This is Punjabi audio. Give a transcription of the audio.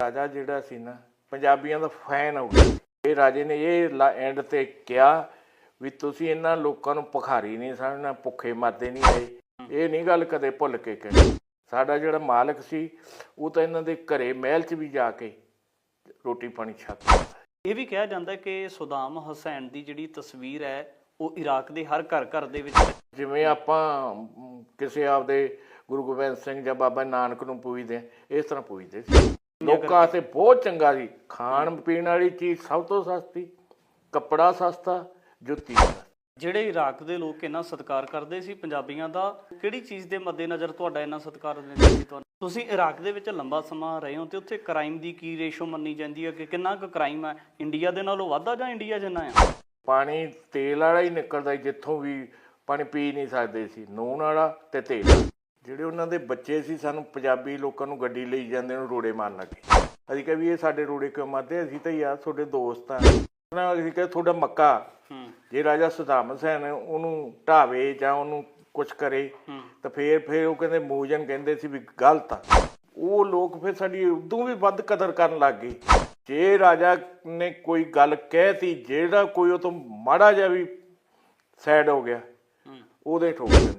ਰਾਜਾ ਜਿਹੜਾ ਸੀ ਨਾ ਪੰਜਾਬੀਆਂ ਦਾ ਫੈਨ ਹੋ ਗਿਆ। ਇਹ ਰਾਜੇ ਨੇ ਇਹ ਐਂਡ ਤੇ ਕਿਹਾ ਵੀ ਤੁਸੀਂ ਇਹਨਾਂ ਲੋਕਾਂ ਨੂੰ ਭੁਖਾਰੀ ਨਹੀਂ ਸਮਝਣਾ ਭੁੱਖੇ ਮਰਦੇ ਨਹੀਂ ਆਏ ਇਹ ਨਹੀਂ ਗੱਲ ਕਦੇ ਭੁੱਲ ਕੇ ਕਹੀ ਸਾਡਾ ਜਿਹੜਾ ਮਾਲਕ ਸੀ ਉਹ ਤਾਂ ਇਹਨਾਂ ਦੇ ਘਰੇ ਮਹਿਲ 'ਚ ਵੀ ਜਾ ਕੇ ਰੋਟੀ ਪਾਣੀ ਛਕਦਾ ਇਹ ਵੀ ਕਿਹਾ ਜਾਂਦਾ ਕਿ ਸੁਦਾਮ ਹੁਸੈਨ ਦੀ ਜਿਹੜੀ ਤਸਵੀਰ ਹੈ ਉਹ ਇਰਾਕ ਦੇ ਹਰ ਘਰ ਘਰ ਦੇ ਵਿੱਚ ਜਿਵੇਂ ਆਪਾਂ ਕਿਸੇ ਆਪਦੇ ਗੁਰੂ ਗੋਬਿੰਦ ਸਿੰਘ ਜਾਂ ਬਾਬਾ ਨਾਨਕ ਨੂੰ ਪੂਜਦੇ ਆ, ਇਸ ਤਰ੍ਹਾਂ ਪੂਜਦੇ ਸੀ। ਲੋਕਾਂ ਤੇ ਬਹੁਤ ਚੰਗਾ ਸੀ ਖਾਣ ਪੀਣ ਵਾਲੀ ਚੀਜ਼ ਸਭ ਤੋਂ ਸਸਤੀ ਕੱਪੜਾ ਸਸਤਾ ਜੁੱਤੀ ਜਿਹੜੇ ਇਰਾਕ ਦੇ ਲੋਕ ਇੰਨਾ ਸਤਿਕਾਰ ਕਰਦੇ ਸੀ ਪੰਜਾਬੀਆਂ ਦਾ ਕਿਹੜੀ ਚੀਜ਼ ਦੇ ਮੱਦੇਨਜ਼ਰ ਤੁਹਾਡਾ ਇੰਨਾ ਸਤਿਕਾਰ ਦਿੰਦੇ ਸੀ ਤੁਹਾਨੂੰ? ਤੁਸੀਂ ਇਰਾਕ ਦੇ ਵਿੱਚ ਲੰਬਾ ਸਮਾਂ ਰਹੇ ਹੋ ਤੇ ਉੱਥੇ ਕ੍ਰਾਈਮ ਦੀ ਕੀ ਰੇਸ਼ੋ ਮੰਨੀ ਜਾਂਦੀ ਹੈ ਕਿ ਕਿੰਨਾ ਕੁ ਕ੍ਰਾਈਮ ਹੈ? ਇੰਡੀਆ ਦੇ ਨਾਲੋਂ ਵੱਧ ਜਾਂ ਇੰਡੀਆ ਜਿੰਨਾ ਆ? ਪਾਣੀ ਤੇਲ ਵਾਲਾ ਹੀ ਨਿਕਲਦਾ ਜਿੱਥੋਂ ਵੀ ਪਾਣੀ ਪੀ ਨਹੀਂ ਸਕਦੇ ਸੀ। ਨੂਨ ਵਾਲਾ ਤੇ ਤੇਲ। ਜਿਹੜੇ ਉਹਨਾਂ ਦੇ ਬੱਚੇ ਸੀ ਸਾਨੂੰ ਪੰਜਾਬੀ ਲੋਕਾਂ ਨੂੰ ਗੱਡੀ ਲਈ ਜਾਂਦੇ ਨੂੰ ਰੋੜੇ ਮਾਰਨ ਲੱਗੇ। ਅਸੀਂ ਕਿਹਾ ਵੀ ਇਹ ਸਾਡੇ ਰੋੜੇ ਕਿਉਂ ਮਾਰਦੇ? ਅਸੀਂ ਤਾਂ ਯਾਰ ਤੁਹਾਡੇ ਦੋਸਤ ਆ। ਉਹਨਾਂ ਅਸੀਂ ਕਿਹਾ ਤੁਹਾਡਾ ਮੱਕਾ। ਜੇ ਰਾਜਾ ਸਦਾਮ ਹੁਸੈਨ ਉਹਨੂੰ ਢਾਵੇ ਜਾਂ ਉਹਨੂੰ ਕੁਝ ਕਰੇ ਤਾਂ ਫੇਰ ਫੇਰ ਉਹ ਕਹਿੰਦੇ ਮੂਜਨ ਕਹਿੰਦੇ ਸੀ ਵੀ ਗਲਤ ਆ। ਉਹ ਲੋਕ ਫਿਰ ਸਾਡੀ ਉਦੋਂ ਵੀ ਵੱਧ ਕਦਰ ਕਰਨ ਲੱਗ ਗਏ। ਜੇ ਰਾਜਾ ਨੇ ਕੋਈ ਗੱਲ ਕਹਿਤੀ ਜਿਹੜਾ ਕੋਈ ਉਹ ਤੋਂ ਮਾੜਾ ਜਿਹਾ ਵੀ ਸਾਈਡ ਹੋ ਗਿਆ ਉਹਦੇ ਠੋਕ ਦਿੰਦੇ।